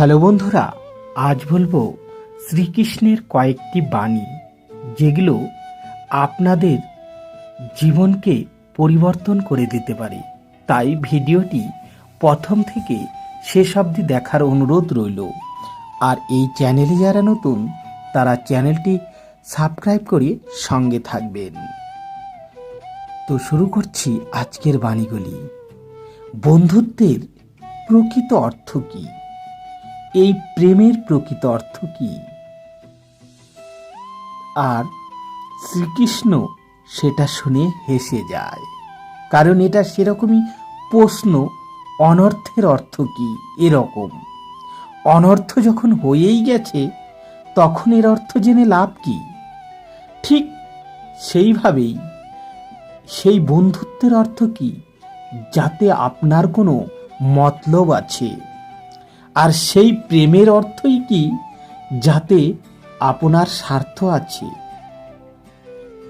Hello বন্ধুরা, আজ বলব শ্রীকৃষ্ণের কয়েকটি বাণী, যেগুলো আপনাদের জীবনকে পরিবর্তন করে দিতে পারে। তাই ভিডিওটি প্রথম থেকে শেষ অবধি দেখার অনুরোধ রইল। আর এই চ্যানেলে যারা নতুন, তারা চ্যানেলটি সাবস্ক্রাইব করে সঙ্গে থাকবেন। তো শুরু করছি আজকের বাণীগুলি। বন্ধুত্বের প্রকৃত অর্থ কী? এই প্রেমের প্রকৃত অর্থ কি? আর শ্রীকৃষ্ণ সেটা শুনে হেসে যায়, কারণ এটা সেরকমই প্রশ্ন, অনর্থের অর্থ কি এরকম? অনর্থ যখন হয়েই গেছে, তখন এর অর্থ জেনে লাভ কি? ঠিক সেইভাবেই সেই বন্ধুত্বের অর্থ কি, যাতে আপনার কোনো মতলব আছে? আর সেই প্রেমের অর্থই কি যাতে আপনার স্বার্থ আছে?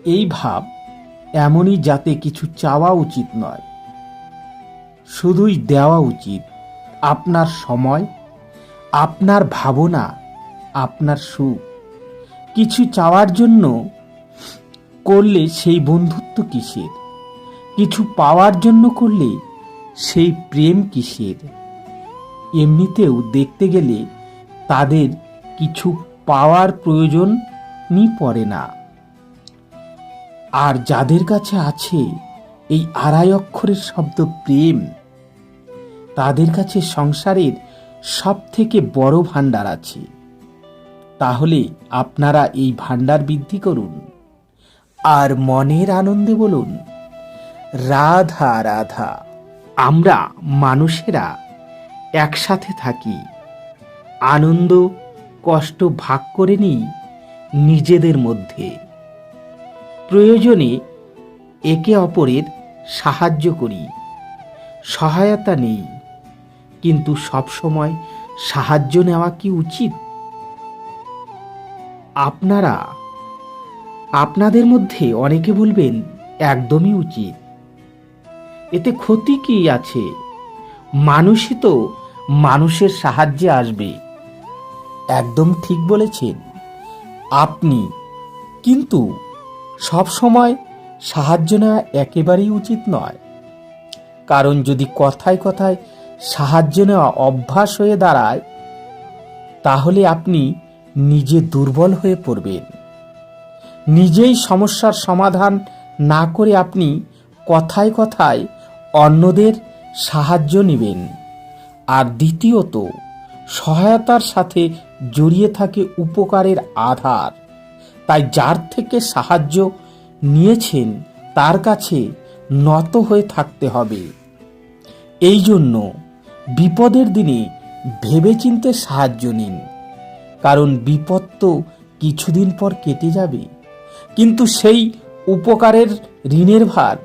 এই ভাব এমনই যাতে কিছু চাওয়া উচিত নয়। শুধুই দেওয়া উচিত আপনার সময়, আপনার ভাবনা, আপনার সুখ। কিছু চাওয়ার জন্য করলে সেই বন্ধুত্ব কিসের? কিছু পাওয়ার জন্য করলে সেই প্রেম কিসের? এমনিতেও দেখতে গেলে তাদের কিছু পাওয়ার প্রয়োজনই পড়ে না। আর যাদের কাছে আছে এই আড়াই অক্ষরের শব্দ প্রেম, তাদের কাছে সংসারের সব থেকে বড় ভাণ্ডার আছে। তাহলে আপনারা এই ভাণ্ডার বৃদ্ধি করুন। আর মনের আনন্দে বলুন, রাধা রাধা, আমরা মানুষেরা একসাথে থাকি। আনন্দ, কষ্ট ভাগ করে নিই নিজেদের মধ্যে। প্রয়োজনে একে অপরের সাহায্য করি। সহায়তা নেই। কিন্তু সবসময় সাহায্য নেওয়া কি উচিত? আপনারা, আপনাদের মধ্যে অনেকে বলবেন, একদমই উচিত। এতে ক্ষতি কি আছে? মানুষই তো মানুষের সাহায্যে আসবে। একদম ঠিক বলেছেন। আপনি। কিন্তু সব সময় সাহায্য নেওয়া একেবারেই উচিত নয়। কারণ যদি কথায় কথায় সাহায্য নেওয়া অভ্যাস হয়ে দাঁড়ায়, তাহলে আপনি নিজে দুর্বল হয়ে পড়বেন। নিজেই সমস্যার সমাধান না করে আপনি কথায় কথায় অন্যদের সাহায্য নেবেন। আর দ্বিতীয়ত, সহায়তার সাথে জড়িয়ে থাকে উপকারের আধার। তাই যার থেকে সাহায্য নিয়েছেন, তার কাছে নত হয়ে থাকতে হবে। এই জন্য বিপদের দিনে ভেবেচিন্তে সাহায্য নিন। কারণ বিপদ তো কিছুদিন পর কেটে যাবে। কিন্তু সেই উপকারের ঋণের ভার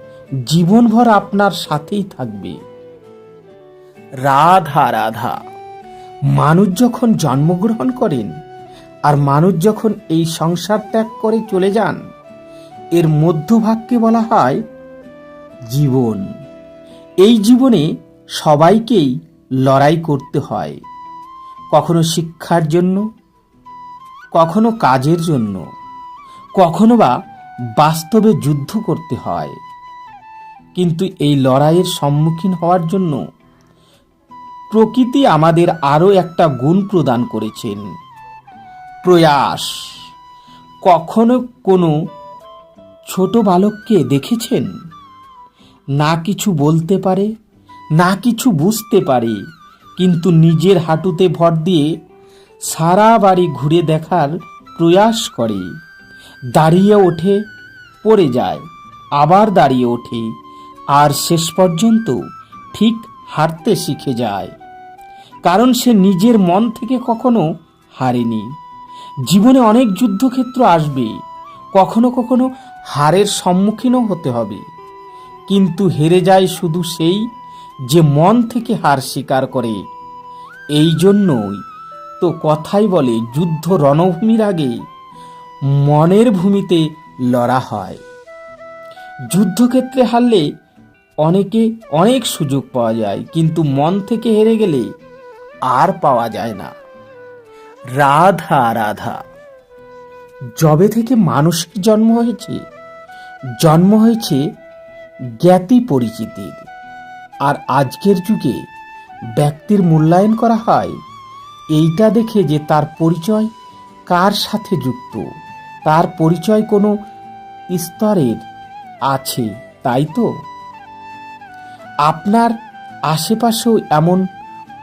জীবনভর আপনার সাথেই থাকবে। রাধা রাধা। মানুষ যখন জন্মগ্রহণ করেন আর মানুষ যখন এই সংসার ত্যাগ করে চলে যান, এর মধ্যভাগকে বলা হয় জীবন। এই জীবনে সবাইকেই লড়াই করতে হয়, কখনো শিক্ষার জন্য, কখনো কাজের জন্য, কখনো বা বাস্তবে যুদ্ধ করতে হয়। কিন্তু এই লড়াইয়ের সম্মুখীন হওয়ার জন্য প্রকৃতি আমাদের আরও একটা গুণ প্রদান করেছেন। প্রয়াস, কখনো কোনো ছোট বালককে দেখেছেন? না কিছু বলতে পারে, না কিছু বুঝতে পারে, কিন্তু নিজের হাঁটুতে ভর দিয়ে সারা বাড়ি ঘুরে দেখার প্রয়াস করে। দাঁড়িয়ে ওঠে, পড়ে যায়, আবার দাঁড়িয়ে ওঠে, আর শেষ পর্যন্ত ঠিক হাঁটতে শিখে যায়। কারণ সে নিজের মন থেকে কখনো হারেনি। জীবনে অনেক যুদ্ধক্ষেত্র আসবে, কখনো কখনো হারের সম্মুখীনও হতে হবে। কিন্তু হেরে যায় শুধু সেই যে মন থেকে হার স্বীকার করে। এই জন্যই তো কথাই বলে, যুদ্ধ রণভূমির আগে মনের ভূমিতে লড়া হয়। যুদ্ধক্ষেত্রে হারলে অনেকে অনেক সুযোগ পাওয়া যায়, কিন্তু মন থেকে হেরে গেলে আর পাওয়া যায় না। রাধা রাধা, যবে থেকে মানুষের জন্ম হয়েছে জন্ম হয়েছে জ্ঞাতি পরিচিতির। আর আজকের যুগে ব্যক্তির মূল্যায়ন করা হয়, এইটা দেখে যে তার পরিচয় কার সাথে যুক্ত, তার পরিচয় কোনো স্তরের আছে, তাই তো? আপনার আশেপাশেও এমন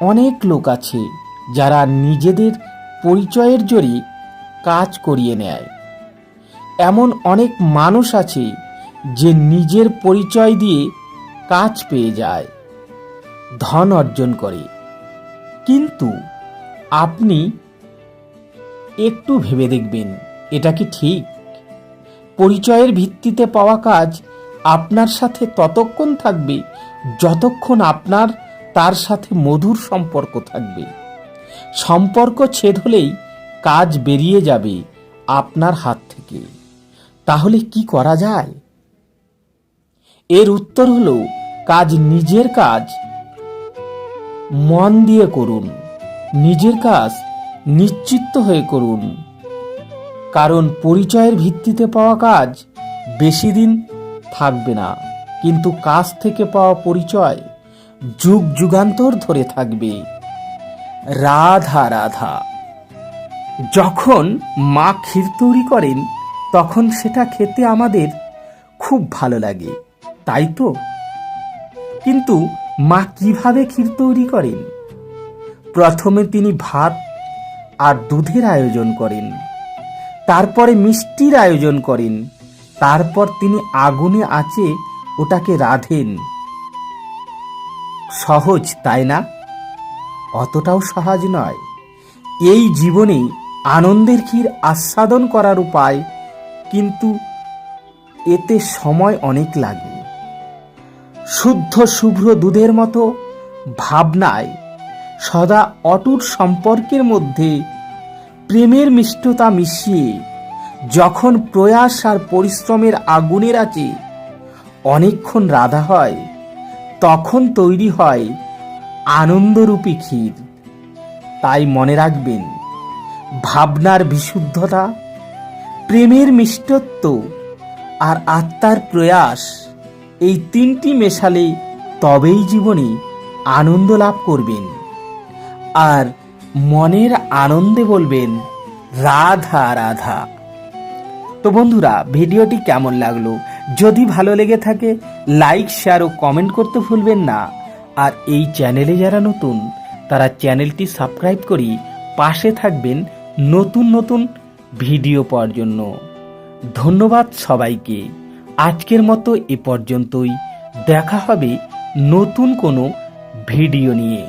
অনেক লোক আছে যারা নিজেদের পরিচয়ের জোরে কাজ করিয়ে নেয়। এমন অনেক মানুষ আছে যে নিজের পরিচয় দিয়ে কাজ পেয়ে যায়, ধন অর্জন করে। কিন্তু আপনি একটু ভেবে দেখবেন, এটা কি ঠিক? পরিচয়ের ভিত্তিতে পাওয়া কাজ আপনার সাথে ততক্ষণ থাকবে যতক্ষণ আপনার তার সাথে মধুর সম্পর্ক থাকবে। সম্পর্ক ছেদ হলেই কাজ বেরিয়ে যাবে আপনার হাত থেকে। তাহলে কি করা যায়? এর উত্তর হলো, কাজ নিজের কাজ। মন দিয়ে করুন। নিজের কাজ নিশ্চিত হয়ে করুন। কারণ পরিচয়ের ভিত্তিতে পাওয়া কাজ বেশি দিন থাকবে না। কিন্তু কাজ থেকে পাওয়া পরিচয় যুগ যুগান্তর ধরে থাকবে। রাধা রাধা। যখন মা ক্ষীর তৈরি করেন, তখন সেটা খেতে আমাদের খুব ভালো লাগে, তাই তো? কিন্তু মা কীভাবে ক্ষীর তৈরি করেন? প্রথমে তিনি ভাত আর দুধের আয়োজন করেন, তারপরে মিষ্টির আয়োজন করেন, তারপর তিনি আগুনে আছে ওটাকে রাধেন। সহজ, তাই না? অতটাও সহজ নয়। এই জীবনে আনন্দের ক্ষীর আস্বাদন করার উপায় কিন্তু এতে সময় অনেক লাগে। শুদ্ধ, শুভ্র দুধের মতো ভাবনায় সদা অটুট সম্পর্কের মধ্যে প্রেমের মিষ্টতা মিশিয়ে যখন প্রয়াস আর পরিশ্রমের আগুনের আছে অনেকক্ষণ রাধা হয়। তখন তৈরি হয় আনন্দরূপী ক্ষীর। তাই মনে রাখবেন, ভাবনার বিশুদ্ধতা, প্রেমের মিষ্টত্ব আর আত্মার প্রয়াস এই তিনটি মেশালে তবেই জীবনে আনন্দ লাভ করবেন। আর মনের আনন্দে বলবেন, রাধা রাধা। তো বন্ধুরা, ভিডিওটি কেমন লাগল? যদি ভালো লেগে থাকে লাইক শেয়ার ও কমেন্ট করতে ভুলবেন না। আর এই চ্যানেলে যারা নতুন, তারা চ্যানেলটি সাবস্ক্রাইব করি পাশে থাকবেন নতুন নতুন ভিডিও পাওয়ার জন্য। ধন্যবাদ সবাইকে। আজকের মতো এ পর্যন্তই। দেখা হবে নতুন কোনো ভিডিও নিয়ে।